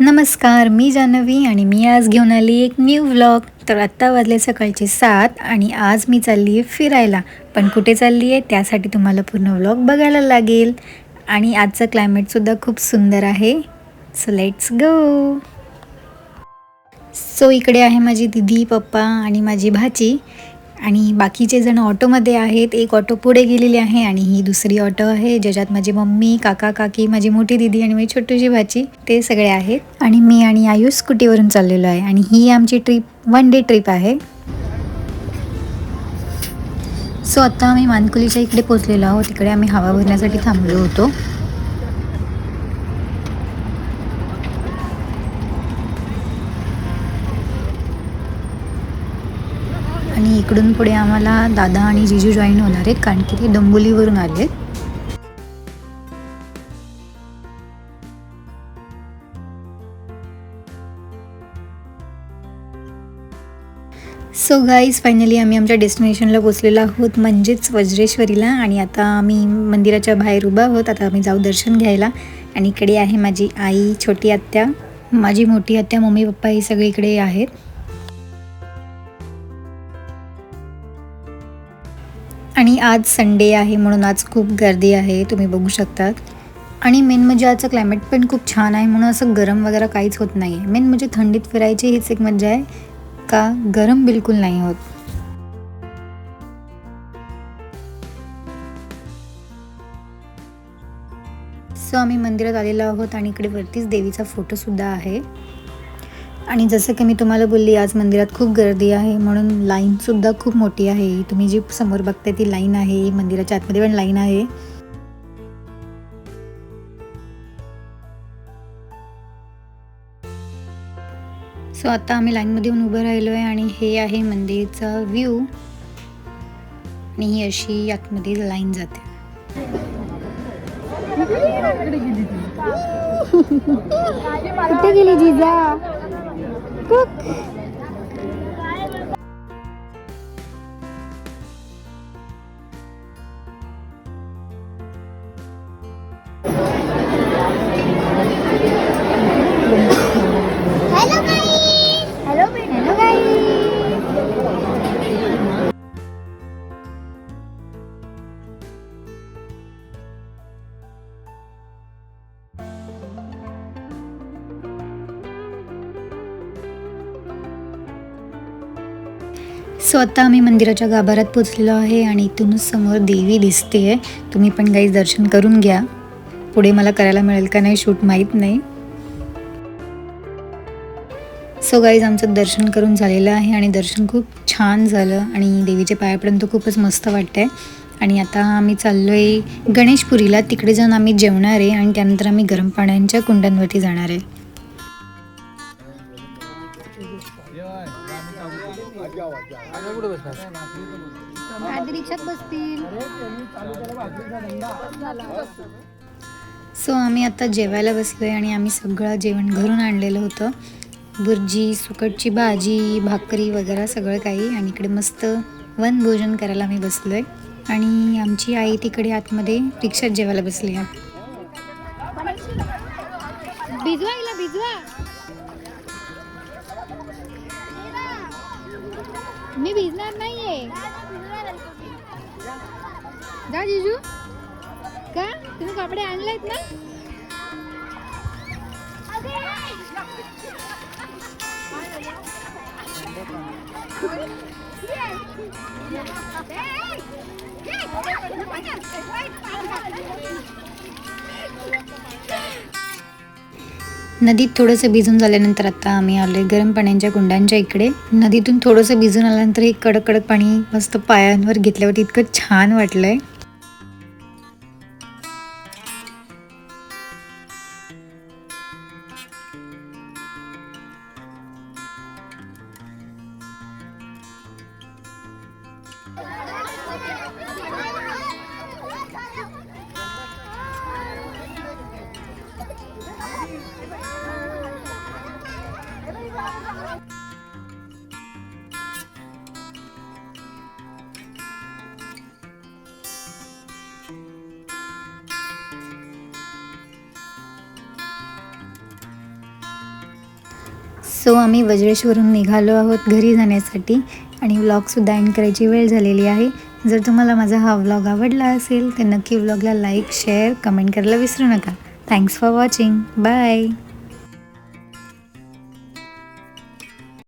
नमस्कार मी जान्हवी आणि मी आज घेऊन आली एक न्यू व्लॉग तर आत्ता वाजले सकाळचे सात आणि आज मी चालली आहे फिरायला. पण कुठे चालली आहे त्यासाठी तुम्हाला पूर्ण व्लॉग बघायला लागेल. आणि आजचं क्लायमेटसुद्धा खूप सुंदर आहे. सो लेट्स गो सो इकडे आहे माझी दिदी पप्पा आणि माझी भाची. आणि बाकीचे जण ऑटोमध्ये आहेत एक ऑटो पुढे गेलेली आहे आणि ही दुसरी ऑटो आहे ज्याच्यात माझी मम्मी काका काकी माझी मोठी दिदी आणि माझी छोटीशी भाची ते सगळे आहेत. आणि मी आणि आयुष स्कूटीवरून चाललेलो आहे आणि ही आमची ट्रिप वन डे ट्रिप आहे. सो आत्ता आम्ही मानकुलीच्या इकडे पोचलेलो आहोत. तिकडे आम्ही हवा भरण्यासाठी थांबलो होतो. आणि इकडून पुढे आम्हाला दादा आणि जिजू जॉईन होणार आहेत कारण की ते डोंबोलीवरून आले सो गाईज फायनली आम्ही आमच्या डेस्टिनेशनला पोचलेलो आहोत म्हणजेच वज्रेश्वरीला. आणि आता आम्ही मंदिराच्या बाहेर उभा आहोत. आता आम्ही जाऊ दर्शन घ्यायला. आणि इकडे आहे माझी आई छोटी आत्या. माझी मोठी आत्या मम्मी पप्पा हे सगळे इकडे आहेत. आणि आज संडे आहे म्हणून आज खूप गर्दी आहे तुम्ही बघू शकतात. आणि मेन म्हणजे आजचं क्लायमेट पण खूप छान आहे म्हणून असं गरम वगैरे काहीच होत नाही आहे मेन म्हणजे थंडीत फिरायची हीच एक मजा आहे का गरम बिलकुल नाही होत. सो आम्ही मंदिरात आलेलो आहोत आणि इकडे वरतीच देवीचा फोटोसुद्धा आहे. आणि जसं की मी तुम्हाला बोलली आज मंदिरात खूप गर्दी आहे म्हणून लाईनसुद्धा खूप मोठी आहे. तुम्ही जी समोर बघताय ती लाईन आहे मंदिराच्या आतमध्ये पण लाईन आहे. सो आता आम्ही लाईनमध्ये येऊन उभं राहिलो आहे आणि हे आहे मंदिरचा व्ह्यू आणि ही अशी आतमध्ये लाईन जाते. कुठे गेली जिजा? हॅलो स्वतः आम्ही मंदिराच्या गाभाऱ्यात पोचलेलो आहे आणि इथूनच समोर देवी दिसते आहे तुम्ही पण काही दर्शन करून घ्या. पुढे मला करायला मिळेल का नाही शूट माहीत नाही. सो गाईज आमचं दर्शन करून झालेलं आहे आणि दर्शन खूप छान झालं आणि देवीच्या पायापर्यंत खूपच मस्त वाटतंय. आणि आता आम्ही चाललो आहे गणेशपुरीला. तिकडे जाऊन आम्ही जेवणार आहे आणि त्यानंतर आम्ही गरम पाण्याच्या कुंडांवरती जाणार आहे. आधी रिक्षात बसतील सो आम्ही आता जेवायला बसलो आहे आणि आम्ही सगळं जेवण घरून आणलेलं होतं. बुर्जी सुकटची भाजी भाकरी वगैरे सगळं काही. आणि इकडे मस्त वन भोजन करायला आम्ही बसलो आहे आणि आमची आई तिकडे आतमध्ये रिक्षात जेवायला बसली आहे. भिजवा हिला भिजवा. मी भिजणार नाहीये. जा जिजू. का? तुम्ही कपडे आणलेत ना? नदीत थोडंसं भिजून झाल्यानंतर आता आम्ही आलोय गरम पाण्याच्या गुंडांच्या इकडे. नदीतून थोडंसं भिजून आल्यानंतर हे कडक कडक पाणी मस्त पायांवर घेतल्यावर इतकं छान वाटलंय. सो आम्ही वज्रेश्वरून निघालो आहोत घरी जाण्यासाठी आणि व्लॉगसुद्धा एंड करायची वेळ झालेली आहे. जर तुम्हाला माझा हा व्लॉग आवडला असेल तर नक्की व्लॉगला लाईक शेअर कमेंट करायला विसरू नका. Thanks for watching bye